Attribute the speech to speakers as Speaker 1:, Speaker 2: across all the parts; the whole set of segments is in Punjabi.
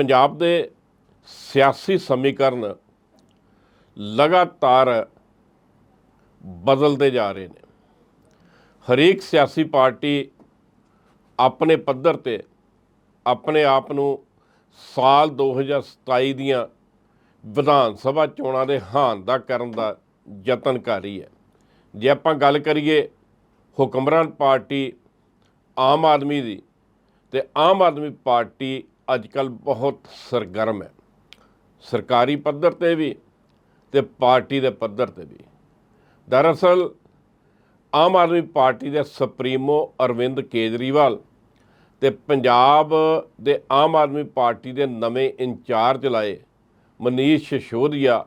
Speaker 1: ਪੰਜਾਬ ਦੇ ਸਿਆਸੀ ਸਮੀਕਰਨ ਲਗਾਤਾਰ ਬਦਲਦੇ ਜਾ ਰਹੇ ਨੇ। ਹਰੇਕ ਸਿਆਸੀ ਪਾਰਟੀ ਆਪਣੇ ਪੱਧਰ ਤੇ ਆਪਣੇ ਆਪ ਨੂੰ ਸਾਲ 2027 ਦੀਆਂ ਵਿਧਾਨ ਸਭਾ ਚੋਣਾਂ ਦੇ ਹਾਨ ਦਾ ਕਰਨ ਦਾ ਯਤਨ ਕਰ ਰਹੀ ਹੈ। ਜੇ ਆਪਾਂ ਗੱਲ ਕਰੀਏ ਹੁਕਮਰਾਨ ਪਾਰਟੀ ਆਮ ਆਦਮੀ ਦੀ ਤੇ ਆਮ ਆਦਮੀ ਪਾਰਟੀ ਅੱਜ ਅੱਜਕੱਲ ਬਹੁਤ ਸਰਗਰਮ ਹੈ। ਸਰਕਾਰੀ ਪੱਧਰ ਤੇ ਵੀ ਤੇ ਪਾਰਟੀ ਦੇ ਪੱਧਰ ਤੇ ਵੀ। ਦਰਅਸਲ, ਆਮ ਆਦਮੀ ਪਾਰਟੀ ਦੇ ਸੁਪਰੀਮੋ ਅਰਵਿੰਦ ਕੇਜਰੀਵਾਲ ਤੇ ਪੰਜਾਬ ਦੇ ਆਮ ਆਦਮੀ ਪਾਰਟੀ ਦੇ ਨਵੇਂ ਇੰਚਾਰਜ ਲਾਏ ਮਨੀਸ਼ ਸਿਸੋਦੀਆ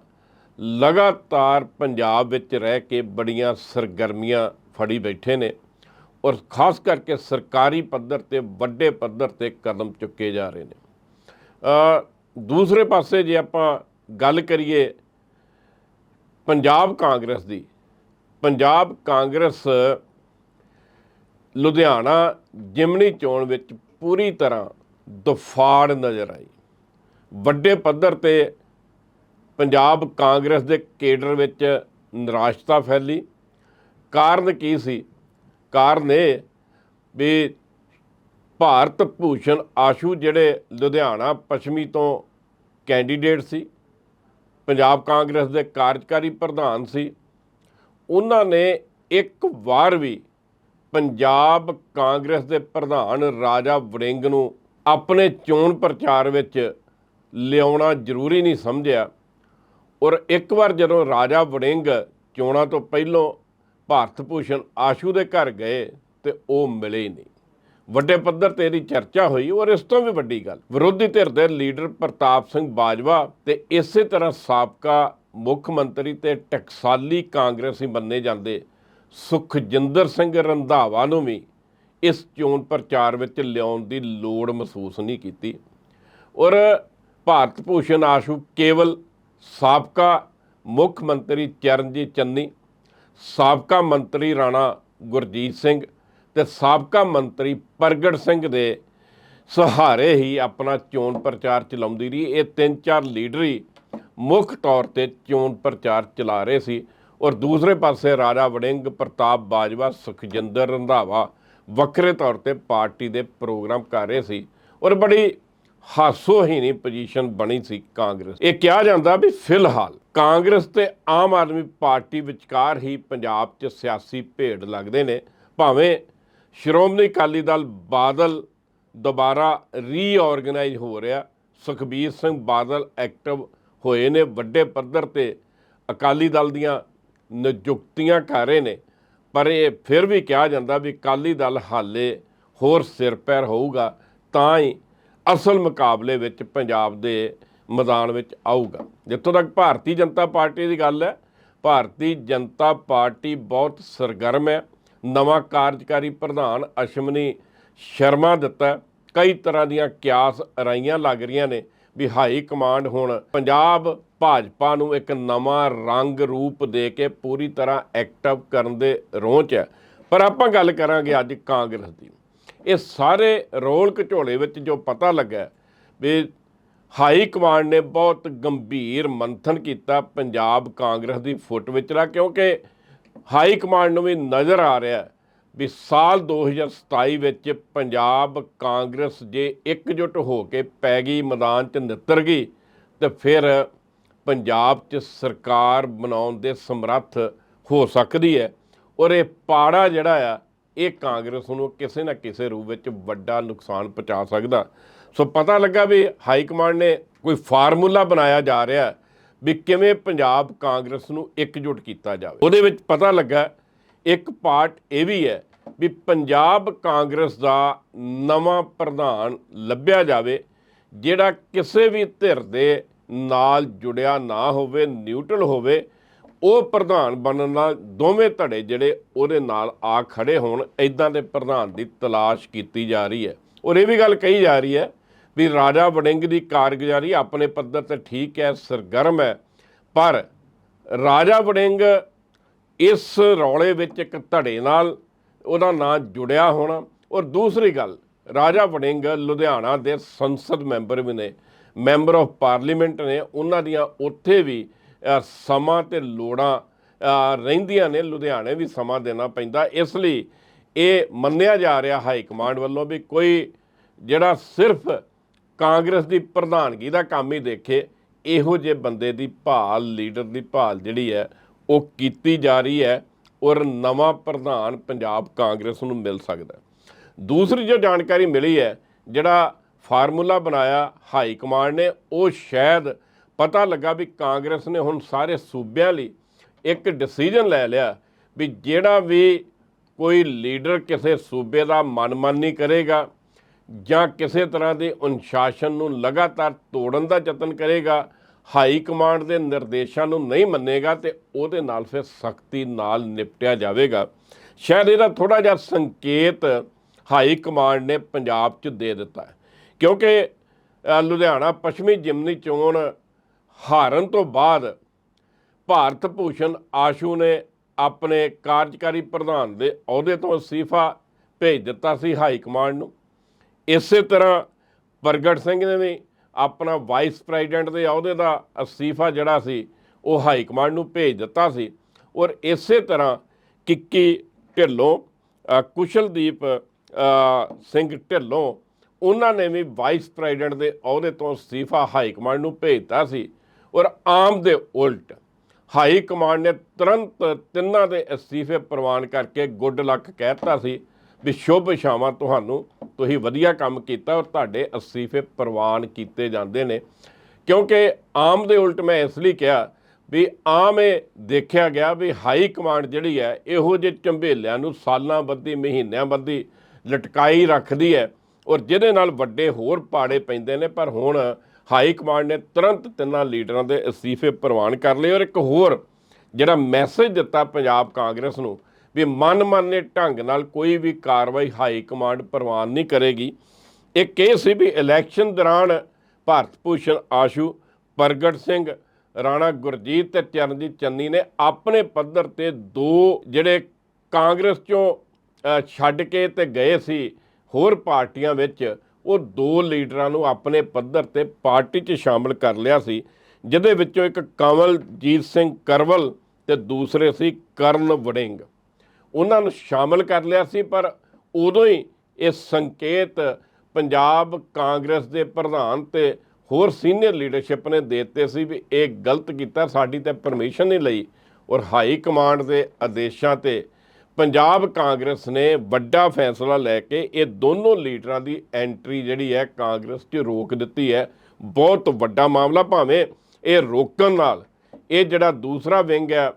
Speaker 1: ਲਗਾਤਾਰ ਪੰਜਾਬ ਵਿੱਚ ਰਹਿ ਕੇ ਬੜੀਆਂ ਸਰਗਰਮੀਆਂ ਫੜੀ ਬੈਠੇ ਨੇ ਔਰ ਖਾਸ ਕਰਕੇ ਸਰਕਾਰੀ ਪੱਧਰ ਤੇ ਵੱਡੇ ਪੱਧਰ ਤੇ ਕਦਮ ਚੁੱਕੇ ਜਾ ਰਹੇ ਨੇ। ਦੂਸਰੇ ਪਾਸੇ ਜੇ ਆਪਾਂ ਗੱਲ ਕਰੀਏ ਪੰਜਾਬ ਕਾਂਗਰਸ ਦੀ, ਪੰਜਾਬ ਕਾਂਗਰਸ ਲੁਧਿਆਣਾ ਜਿਮਨੀ ਚੋਣ ਵਿੱਚ ਪੂਰੀ ਤਰ੍ਹਾਂ ਦਫਾੜ ਨਜ਼ਰ ਆਈ। ਵੱਡੇ ਪੱਧਰ ਤੇ ਪੰਜਾਬ ਕਾਂਗਰਸ ਦੇ ਕੇਡਰ ਵਿੱਚ ਨਿਰਾਸ਼ਤਾ ਫੈਲੀ। ਕਾਰਨ ਕੀ ਸੀ? ਕਾਰਨ ਇਹ ਵੀ ਭਾਰਤ ਭੂਸ਼ਣ ਆਸ਼ੂ ਜਿਹੜੇ ਲੁਧਿਆਣਾ ਪੱਛਮੀ ਤੋਂ ਕੈਂਡੀਡੇਟ ਸੀ, ਪੰਜਾਬ ਕਾਂਗਰਸ ਦੇ ਕਾਰਜਕਾਰੀ ਪ੍ਰਧਾਨ ਸੀ, ਉਹਨਾਂ ਨੇ ਇੱਕ ਵਾਰ ਵੀ ਪੰਜਾਬ ਕਾਂਗਰਸ ਦੇ ਪ੍ਰਧਾਨ ਰਾਜਾ ਵੜਿੰਗ ਨੂੰ ਆਪਣੇ ਚੋਣ ਪ੍ਰਚਾਰ ਵਿੱਚ ਲਿਆਉਣਾ ਜ਼ਰੂਰੀ ਨਹੀਂ ਸਮਝਿਆ ਔਰ ਇੱਕ ਵਾਰ ਜਦੋਂ ਰਾਜਾ ਵੜਿੰਗ ਚੋਣਾਂ ਤੋਂ ਪਹਿਲਾਂ ਭਾਰਤ ਭੂਸ਼ਣ ਆਸ਼ੂ ਦੇ ਘਰ ਗਏ ਤੇ ਉਹ ਮਿਲੇ ਹੀ ਨਹੀਂ। ਵੱਡੇ ਪੱਧਰ ਤੇ ਇਹਦੀ ਚਰਚਾ ਹੋਈ ਔਰ ਇਸ ਤੋਂ ਵੀ ਵੱਡੀ ਗੱਲ, ਵਿਰੋਧੀ ਧਿਰ ਦੇ ਲੀਡਰ ਪ੍ਰਤਾਪ ਸਿੰਘ ਬਾਜਵਾ ਤੇ ਇਸੇ ਤਰ੍ਹਾਂ ਸਾਬਕਾ ਮੁੱਖ ਮੰਤਰੀ ਤੇ ਟਕਸਾਲੀ ਕਾਂਗਰਸੀ ਮੰਨੇ ਜਾਂਦੇ ਸੁਖਜਿੰਦਰ ਸਿੰਘ ਰੰਧਾਵਾ ਨੂੰ ਵੀ ਇਸ ਚੋਣ ਪ੍ਰਚਾਰ ਵਿੱਚ ਲਿਆਉਣ ਦੀ ਲੋੜ ਮਹਿਸੂਸ ਨਹੀਂ ਕੀਤੀ। ਔਰ ਭਾਰਤ ਭੂਸ਼ਣ ਆਸ਼ੂ ਕੇਵਲ ਸਾਬਕਾ ਮੁੱਖ ਮੰਤਰੀ ਚਰਨਜੀਤ ਚੰਨੀ, ਸਾਬਕਾ ਮੰਤਰੀ ਰਾਣਾ ਗੁਰਜੀਤ ਸਿੰਘ ਤੇ ਸਾਬਕਾ ਮੰਤਰੀ ਪ੍ਰਗਟ ਸਿੰਘ ਦੇ ਸਹਾਰੇ ਹੀ ਆਪਣਾ ਚੋਣ ਪ੍ਰਚਾਰ ਚਲਾਉਂਦੀ ਰਹੀ। ਇਹ ਤਿੰਨ ਚਾਰ ਲੀਡਰ ਹੀ ਮੁੱਖ ਤੌਰ ਤੇ ਚੋਣ ਪ੍ਰਚਾਰ ਚਲਾ ਰਹੇ ਸੀ। ਔਰ ਦੂਸਰੇ ਪਾਸੇ ਰਾਜਾ ਵੜਿੰਗ, ਪ੍ਰਤਾਪ ਬਾਜਵਾ, ਸੁਖਜਿੰਦਰ ਰੰਧਾਵਾ ਵੱਖਰੇ ਤੌਰ ਤੇ ਪਾਰਟੀ ਦੇ ਪ੍ਰੋਗਰਾਮ ਕਰ ਰਹੇ ਸੀ। ਔਰ ਬੜੀ ਹਾਸੋਹੀਣੀ ਪੋਜੀਸ਼ਨ ਬਣੀ ਸੀ ਕਾਂਗਰਸ। ਇਹ ਕਿਹਾ ਜਾਂਦਾ ਵੀ ਫਿਲਹਾਲ ਕਾਂਗਰਸ ਤੇ ਆਮ ਆਦਮੀ ਪਾਰਟੀ ਵਿਚਕਾਰ ਹੀ ਪੰਜਾਬ 'ਚ ਸਿਆਸੀ ਭੇੜ ਲੱਗਦੇ ਨੇ। ਭਾਵੇਂ ਸ਼੍ਰੋਮਣੀ ਅਕਾਲੀ ਦਲ ਬਾਦਲ ਦੁਬਾਰਾ ਰੀਆਰਗੇਨਾਈਜ਼ ਹੋ ਰਿਹਾ। ਸੁਖਬੀਰ ਸਿੰਘ ਬਾਦਲ ਐਕਟਿਵ ਹੋਏ ਨੇ, ਵੱਡੇ ਪੱਧਰ ਤੇ ਅਕਾਲੀ ਦਲ ਦੀਆਂ ਨਿਯੁਕਤੀਆਂ ਕਰ ਰਹੇ ਨੇ। ਪਰ ਇਹ ਫਿਰ ਵੀ ਕਿਹਾ ਜਾਂਦਾ ਵੀ ਅਕਾਲੀ ਦਲ ਹਾਲੇ ਹੋਰ ਸਿਰ ਪੈਰ ਹੋਊਗਾ, ਤਾਂ ਹੀ ਅਸਲ ਮੁਕਾਬਲੇ ਵਿੱਚ ਪੰਜਾਬ ਦੇ ਮੈਦਾਨ ਵਿੱਚ ਆਊਗਾ। ਜਿੱਥੋਂ ਤੱਕ ਭਾਰਤੀ ਜਨਤਾ ਪਾਰਟੀ ਦੀ ਗੱਲ ਹੈ, ਭਾਰਤੀ ਜਨਤਾ ਪਾਰਟੀ ਬਹੁਤ ਸਰਗਰਮ ਹੈ। ਨਵਾਂ ਕਾਰਜਕਾਰੀ ਪ੍ਰਧਾਨ ਅਸ਼ਮਨੀ ਸ਼ਰਮਾ ਦਿੱਤਾ ਕਈ ਤਰ੍ਹਾਂ ਦੀਆਂ ਕਿਆਸ ਅਰਾਈਆਂ ਲੱਗ ਰਹੀਆਂ ਨੇ ਵੀ ਹਾਈ ਕਮਾਂਡ ਹੁਣ ਪੰਜਾਬ ਭਾਜਪਾ ਨੂੰ ਇੱਕ ਨਵਾਂ ਰੰਗ ਰੂਪ ਦੇ ਕੇ ਪੂਰੀ ਤਰ੍ਹਾਂ ਐਕਟਿਵ ਕਰਨ ਦੇ ਰੋਹ 'ਚ ਹੈ। ਪਰ ਆਪਾਂ ਗੱਲ ਕਰਾਂਗੇ ਅੱਜ ਕਾਂਗਰਸ ਦੀ। ਇਹ ਸਾਰੇ ਰੋਲ ਘਚੋਲੇ ਵਿੱਚ ਜੋ ਪਤਾ ਲੱਗਾ ਵੀ ਹਾਈ ਕਮਾਂਡ ਨੇ ਬਹੁਤ ਗੰਭੀਰ ਮੰਥਨ ਕੀਤਾ ਪੰਜਾਬ ਕਾਂਗਰਸ ਦੀ ਫੁੱਟ ਵਿਚਲਾ ਕਿਉਂਕਿ ਹਾਈ ਕਮਾਂਡ ਨੂੰ ਵੀ ਨਜ਼ਰ ਆ ਰਿਹਾ ਵੀ ਸਾਲ 2027 ਵਿੱਚ ਪੰਜਾਬ ਕਾਂਗਰਸ ਜੇ ਇਕਜੁੱਟ ਹੋ ਕੇ ਪੈ ਗਈ, ਮੈਦਾਨ 'ਚ ਨਿੱਤਰ ਗਈ ਤੇ ਫਿਰ ਪੰਜਾਬ 'ਚ ਸਰਕਾਰ ਬਣਾਉਣ ਦੇ ਸਮਰੱਥ ਹੋ ਸਕਦੀ ਹੈ ਔਰ ਇਹ ਪਾੜਾ ਜਿਹੜਾ ਆ, ਇਹ ਕਾਂਗਰਸ ਨੂੰ ਕਿਸੇ ਨਾ ਕਿਸੇ ਰੂਪ ਵਿੱਚ ਵੱਡਾ ਨੁਕਸਾਨ ਪਹੁੰਚਾ ਸਕਦਾ। ਸੋ ਪਤਾ ਲੱਗਾ ਵੀ ਹਾਈ ਕਮਾਂਡ ਨੇ ਕੋਈ ਫਾਰਮੂਲਾ ਬਣਾਇਆ ਜਾ ਰਿਹਾ ਵੀ ਕਿਵੇਂ ਪੰਜਾਬ ਕਾਂਗਰਸ ਨੂੰ ਇਕਜੁੱਟ ਕੀਤਾ ਜਾਵੇ। ਉਹਦੇ ਵਿੱਚ ਪਤਾ ਲੱਗਾ, ਇੱਕ ਪਾਰਟ ਇਹ ਵੀ ਹੈ ਵੀ ਪੰਜਾਬ ਕਾਂਗਰਸ ਦਾ ਨਵਾਂ ਪ੍ਰਧਾਨ ਲੱਭਿਆ ਜਾਵੇ, ਜਿਹੜਾ ਕਿਸੇ ਵੀ ਧਿਰ ਦੇ ਨਾਲ ਜੁੜਿਆ ਨਾ ਹੋਵੇ ਨਿਊਟਰਲ ਹੋਵੇ, ਉਹ ਪ੍ਰਧਾਨ ਬਣਨ ਨਾਲ ਦੋਵੇਂ ਧੜੇ ਜਿਹੜੇ ਉਹਦੇ ਨਾਲ ਆ ਖੜੇ ਹੋਣ ਇਦਾਂ ਦੇ ਪ੍ਰਧਾਨ ਦੀ ਤਲਾਸ਼ ਕੀਤੀ ਜਾ ਰਹੀ ਹੈ। ਔਰ ਇਹ ਵੀ ਗੱਲ ਕਹੀ ਜਾ ਰਹੀ ਹੈ ਵੀ ਰਾਜਾ ਵੜਿੰਗ ਦੀ ਕਾਰਗੁਜ਼ਾਰੀ ਆਪਣੇ ਪੱਧਰ ਤੇ ਠੀਕ ਹੈ, ਸਰਗਰਮ ਹੈ, ਪਰ ਰਾਜਾ ਵੜਿੰਗ ਇਸ ਰੌਲੇ ਵਿੱਚ ਇੱਕ ਧੜੇ ਨਾਲ ਉਹਦਾ ਨਾਂ ਜੁੜਿਆ ਹੋਣਾ। ਔਰ ਦੂਸਰੀ ਗੱਲ, ਰਾਜਾ ਵੜਿੰਗ ਲੁਧਿਆਣਾ ਦੇ ਸੰਸਦ ਮੈਂਬਰ ਵੀ ਨੇ, ਮੈਂਬਰ ਆਫ ਪਾਰਲੀਮੈਂਟ ਨੇ, ਉਹਨਾਂ ਦੀਆਂ ਉੱਥੇ ਵੀ ਸਮਾਂ ਤੇ ਲੋੜਾਂ ਰਹਿੰਦੀਆਂ ਨੇ, ਲੁਧਿਆਣੇ ਵੀ ਸਮਾਂ ਦੇਣਾ ਪੈਂਦਾ। ਇਸ ਲਈ ਇਹ ਮੰਨਿਆ ਜਾ ਰਿਹਾ ਹਾਈ ਕਮਾਂਡ ਵੱਲੋਂ ਵੀ ਕੋਈ ਜਿਹੜਾ ਸਿਰਫ ਕਾਂਗਰਸ ਦੀ ਪ੍ਰਧਾਨਗੀ ਦਾ ਕੰਮ ਹੀ ਦੇਖੇ, ਇਹੋ ਜਿਹੇ ਬੰਦੇ ਦੀ ਭਾਲ, ਲੀਡਰ ਦੀ ਭਾਲ ਜਿਹੜੀ ਹੈ, ਉਹ ਕੀਤੀ ਜਾ ਰਹੀ ਹੈ ਔਰ ਨਵਾਂ ਪ੍ਰਧਾਨ ਪੰਜਾਬ ਕਾਂਗਰਸ ਨੂੰ ਮਿਲ ਸਕਦਾ ਦੂਸਰੀ ਜੋ ਜਾਣਕਾਰੀ ਮਿਲੀ ਹੈ, ਜਿਹੜਾ ਫਾਰਮੂਲਾ ਬਣਾਇਆ ਹਾਈ ਕਮਾਂਡ ਨੇ, ਉਹ ਸ਼ਾਇਦ ਪਤਾ ਲੱਗਾ ਵੀ ਕਾਂਗਰਸ ਨੇ ਹੁਣ ਸਾਰੇ ਸੂਬਿਆਂ ਲਈ ਇੱਕ ਡਿਸੀਜਨ ਲੈ ਲਿਆ ਵੀ ਜਿਹੜਾ ਵੀ ਕੋਈ ਲੀਡਰ ਕਿਸੇ ਸੂਬੇ ਦਾ ਮਨਮਾਨੀ ਕਰੇਗਾ ਜਾਂ ਕਿਸੇ ਤਰ੍ਹਾਂ ਦੇ ਅਨੁਸ਼ਾਸਨ ਨੂੰ ਲਗਾਤਾਰ ਤੋੜਨ ਦਾ ਯਤਨ ਕਰੇਗਾ, ਹਾਈ ਕਮਾਂਡ ਦੇ ਨਿਰਦੇਸ਼ਾਂ ਨੂੰ ਨਹੀਂ ਮੰਨੇਗਾ ਤੇ ਉਹਦੇ ਨਾਲ ਫਿਰ ਸਖਤੀ ਨਾਲ ਨਿਪਟਿਆ ਜਾਵੇਗਾ। ਸ਼ਾਇਦ ਇਹਦਾ ਥੋੜਾ ਜਿਹਾ ਸੰਕੇਤ ਹਾਈ ਕਮਾਂਡ ਨੇ ਪੰਜਾਬ 'ਚ ਦੇ ਦਿੱਤਾ ਕਿਉਂਕਿ ਲੁਧਿਆਣਾ ਪੱਛਮੀ ਜਿਮਨੀ ਚੋਣ ਹਾਰਨ ਤੋਂ ਬਾਅਦ ਭਾਰਤ ਭੂਸ਼ਣ ਆਸ਼ੂ ਨੇ ਆਪਣੇ ਕਾਰਜਕਾਰੀ ਪ੍ਰਧਾਨ ਦੇ ਅਹੁਦੇ ਤੋਂ ਅਸਤੀਫਾ ਭੇਜ ਦਿੱਤਾ ਸੀ ਹਾਈ ਕਮਾਂਡ ਨੂੰ। ਇਸੇ ਤਰ੍ਹਾਂ ਪ੍ਰਗਟ ਸਿੰਘ ਨੇ ਵੀ ਆਪਣਾ ਵਾਈਸ ਪ੍ਰੈਜ਼ੀਡੈਂਟ ਦੇ ਅਹੁਦੇ ਦਾ ਅਸਤੀਫਾ ਜਿਹੜਾ ਸੀ, ਉਹ ਹਾਈ ਕਮਾਂਡ ਨੂੰ ਭੇਜ ਦਿੱਤਾ ਸੀ। ਔਰ ਇਸੇ ਤਰ੍ਹਾਂ ਕਿੱਕੀ ਢਿੱਲੋਂ ਕੁਸ਼ਲਦੀਪ ਸਿੰਘ ਢਿੱਲੋਂ, ਉਹਨਾਂ ਨੇ ਵੀ ਵਾਈਸ ਪ੍ਰੈਜ਼ੀਡੈਂਟ ਦੇ ਅਹੁਦੇ ਤੋਂ ਅਸਤੀਫਾ ਹਾਈ ਕਮਾਂਡ ਨੂੰ ਭੇਜਤਾ ਸੀ। ਔਰ ਆਮ ਦੇ ਉਲਟ ਹਾਈ ਕਮਾਂਡ ਨੇ ਤੁਰੰਤ ਤਿੰਨਾਂ ਦੇ ਅਸਤੀਫੇ ਪ੍ਰਵਾਨ ਕਰਕੇ ਗੁੱਡ ਲੱਕ ਕਹਿਤਾ ਸੀ ਵੀ ਸ਼ੁਭ ਸ਼ਾਮਾਂ ਤੁਹਾਨੂੰ ਤੁਸੀਂ ਵਧੀਆ ਕੰਮ ਕੀਤਾ ਔਰ ਤੁਹਾਡੇ ਅਸਤੀਫੇ ਪ੍ਰਵਾਨ ਕੀਤੇ ਜਾਂਦੇ ਨੇ। ਕਿਉਂਕਿ ਆਮ ਦੇ ਉਲਟ ਮੈਂ ਇਸ ਲਈ ਕਿਹਾ ਵੀ ਆਮ ਇਹ ਦੇਖਿਆ ਗਿਆ ਵੀ ਹਾਈ ਕਮਾਂਡ ਜਿਹੜੀ ਹੈ, ਇਹੋ ਜਿਹੇ ਝੰਬੇਲਿਆਂ ਨੂੰ ਸਾਲਾਂ ਬੱਧੀ, ਮਹੀਨਿਆਂ ਬੱਧੀ ਲਟਕਾਈ ਰੱਖਦੀ ਹੈ ਔਰ ਜਿਹਦੇ ਨਾਲ ਵੱਡੇ ਹੋਰ ਪਾੜੇ ਪੈਂਦੇ ਨੇ। ਪਰ ਹੁਣ ਹਾਈ ਕਮਾਂਡ ਨੇ ਤੁਰੰਤ ਤਿੰਨਾਂ ਲੀਡਰਾਂ ਦੇ ਅਸਤੀਫੇ ਪ੍ਰਵਾਨ ਕਰ ਲਏ ਔਰ ਇੱਕ ਹੋਰ ਜਿਹੜਾ ਮੈਸੇਜ ਦਿੱਤਾ ਪੰਜਾਬ ਕਾਂਗਰਸ ਨੂੰ ਵੀ ਮਨਮਾਨੇ ਢੰਗ ਨਾਲ ਕੋਈ ਵੀ ਕਾਰਵਾਈ ਹਾਈ ਕਮਾਂਡ ਪ੍ਰਵਾਨ ਨਹੀਂ ਕਰੇਗੀ। ਇਹ ਇਹ ਸੀ ਵੀ ਇਲੈਕਸ਼ਨ ਦੌਰਾਨ ਭਾਰਤ ਭੂਸ਼ਣ ਆਸ਼ੂ, ਪ੍ਰਗਟ ਸਿੰਘ, ਰਾਣਾ ਗੁਰਜੀਤ ਤੇ ਚਰਨਜੀਤ ਚੰਨੀ ਨੇ ਆਪਣੇ ਪੱਧਰ ਤੇ ਦੋ ਜਿਹੜੇ ਕਾਂਗਰਸ ਚੋਂ ਛੱਡ ਕੇ ਤੇ ਗਏ ਸੀ ਹੋਰ ਪਾਰਟੀਆਂ ਵਿੱਚ, ਉਹ ਦੋ ਲੀਡਰਾਂ ਨੂੰ ਆਪਣੇ ਪੱਧਰ ਤੇ ਪਾਰਟੀ 'ਚ ਸ਼ਾਮਲ ਕਰ ਲਿਆ ਸੀ। ਜਿਹਦੇ ਵਿੱਚੋਂ ਇੱਕ ਕਮਲਜੀਤ ਸਿੰਘ ਕਰਵਲ ਤੇ ਦੂਸਰੇ ਸੀ ਕਰਨ ਵੜਿੰਗ। ਉਹਨਾਂ ਨੂੰ ਸ਼ਾਮਲ ਕਰ ਲਿਆ ਸੀ, ਪਰ ਉਦੋਂ ਹੀ ਇਹ ਸੰਕੇਤ ਪੰਜਾਬ ਕਾਂਗਰਸ ਦੇ ਪ੍ਰਧਾਨ ਤੇ ਹੋਰ ਸੀਨੀਅਰ ਲੀਡਰਸ਼ਿਪ ਨੇ ਦੇ ਦਿੱਤੇ ਸੀ ਵੀ ਇਹ ਗਲਤ ਕੀਤਾ, ਸਾਡੀ ਤੇ ਪਰਮਿਸ਼ਨ ਨਹੀਂ ਲਈ। ਔਰ ਹਾਈ ਕਮਾਂਡ ਦੇ ਆਦੇਸ਼ਾਂ ਤੇ ਪੰਜਾਬ ਕਾਂਗਰਸ ਨੇ ਵੱਡਾ ਫੈਸਲਾ ਲੈ ਕੇ ਇਹ ਦੋਨੋਂ ਲੀਡਰਾਂ ਦੀ ਐਂਟਰੀ ਜਿਹੜੀ ਹੈ ਕਾਂਗਰਸ 'ਚ ਰੋਕ ਦਿੱਤੀ ਹੈ। ਬਹੁਤ ਵੱਡਾ ਮਾਮਲਾ, ਭਾਵੇਂ ਇਹ ਰੋਕਣ ਨਾਲ। ਇਹ ਜਿਹੜਾ ਦੂਸਰਾ ਵਿੰਗ ਹੈ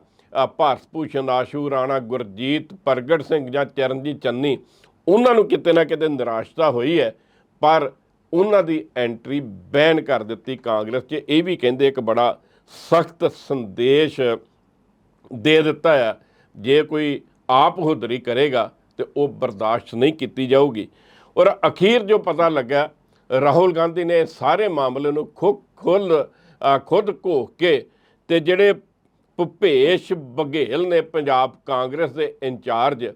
Speaker 1: ਭਾਰਤ ਭੂਸ਼ਣ ਆਸ਼ੂ ਰਾਣਾ, ਗੁਰਜੀਤ ਪ੍ਰਗਟ ਸਿੰਘ ਜਾਂ ਚਰਨਜੀਤ ਚੰਨੀ, ਉਹਨਾਂ ਨੂੰ ਕਿਤੇ ਨਾ ਕਿਤੇ ਨਿਰਾਸ਼ਤਾ ਹੋਈ ਹੈ, ਪਰ ਉਹਨਾਂ ਦੀ ਐਂਟਰੀ ਬੈਨ ਕਰ ਦਿੱਤੀ ਕਾਂਗਰਸ 'ਚ। ਇਹ ਵੀ ਕਹਿੰਦੇ ਇੱਕ ਬੜਾ ਸਖਤ ਸੰਦੇਸ਼ ਦੇ ਦਿੱਤਾ ਹੈ। ਜੇ ਕੋਈ ਆਪ ਹੁਦਰੀ ਕਰੇਗਾ ਤੇ ਉਹ ਬਰਦਾਸ਼ਤ ਨਹੀਂ ਕੀਤੀ ਜਾਊਗੀ। ਔਰ ਅਖੀਰ ਜੋ ਪਤਾ ਲੱਗਾ ਰਾਹੁਲ ਗਾਂਧੀ ਨੇ ਸਾਰੇ ਮਾਮਲੇ ਨੂੰ ਖੁਦ ਖੁੱਲ ਖੁਦ ਘੋਖ ਕੇ ਤੇ ਜਿਹੜੇ ਭੁਪੇਸ਼ ਬਘੇਲ ਨੇ ਪੰਜਾਬ ਕਾਂਗਰਸ ਦੇ ਇੰਚਾਰਜ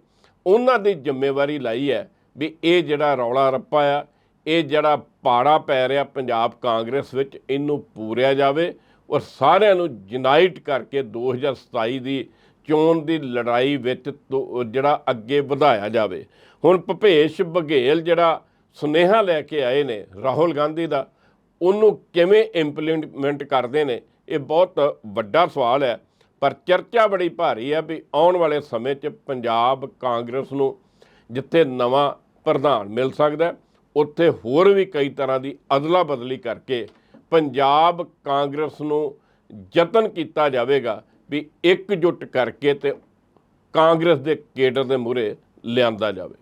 Speaker 1: ਉਹਨਾਂ ਦੀ ਜ਼ਿੰਮੇਵਾਰੀ ਲਈ ਹੈ ਵੀ ਇਹ ਜਿਹੜਾ ਰੌਲਾ ਰੱਪਾ ਆ, ਇਹ ਜਿਹੜਾ ਪਾੜਾ ਪੈ ਰਿਹਾ ਪੰਜਾਬ ਕਾਂਗਰਸ ਵਿੱਚ, ਇਹਨੂੰ ਪੂਰਿਆ ਜਾਵੇ ਔਰ ਸਾਰਿਆਂ ਨੂੰ ਯੂਨਾਈਟ ਕਰਕੇ 2027 ਦੀ ਚੋਣ ਦੀ ਲੜਾਈ ਵਿੱਚ ਤੋਂ ਜਿਹੜਾ ਅੱਗੇ ਵਧਾਇਆ ਜਾਵੇ। ਹੁਣ ਭੁਪੇਸ਼ ਬਘੇਲ ਜਿਹੜਾ ਸੁਨੇਹਾ ਲੈ ਕੇ ਆਏ ਨੇ ਰਾਹੁਲ ਗਾਂਧੀ ਦਾ, ਉਹਨੂੰ ਕਿਵੇਂ ਇੰਪਲੀਮੈਂਟ ਕਰਦੇ ਨੇ, ਇਹ ਬਹੁਤ ਵੱਡਾ ਸਵਾਲ ਹੈ। ਪਰ ਚਰਚਾ ਬੜੀ ਭਾਰੀ ਹੈ ਵੀ ਆਉਣ ਵਾਲੇ ਸਮੇਂ 'ਚ ਪੰਜਾਬ ਕਾਂਗਰਸ ਨੂੰ ਜਿੱਥੇ ਨਵਾਂ ਪ੍ਰਧਾਨ ਮਿਲ ਸਕਦਾ ਉੱਥੇ ਹੋਰ ਵੀ ਕਈ ਤਰ੍ਹਾਂ ਦੀ ਅਦਲਾ ਬਦਲੀ ਕਰਕੇ ਪੰਜਾਬ ਕਾਂਗਰਸ ਨੂੰ ਯਤਨ ਕੀਤਾ ਜਾਵੇਗਾ ਵੀ ਇਕਜੁੱਟ ਕਰਕੇ ਤੇ ਕਾਂਗਰਸ ਦੇ ਕੇਡਰ ਦੇ ਮੂਹਰੇ ਲਿਆਂਦਾ ਜਾਵੇ।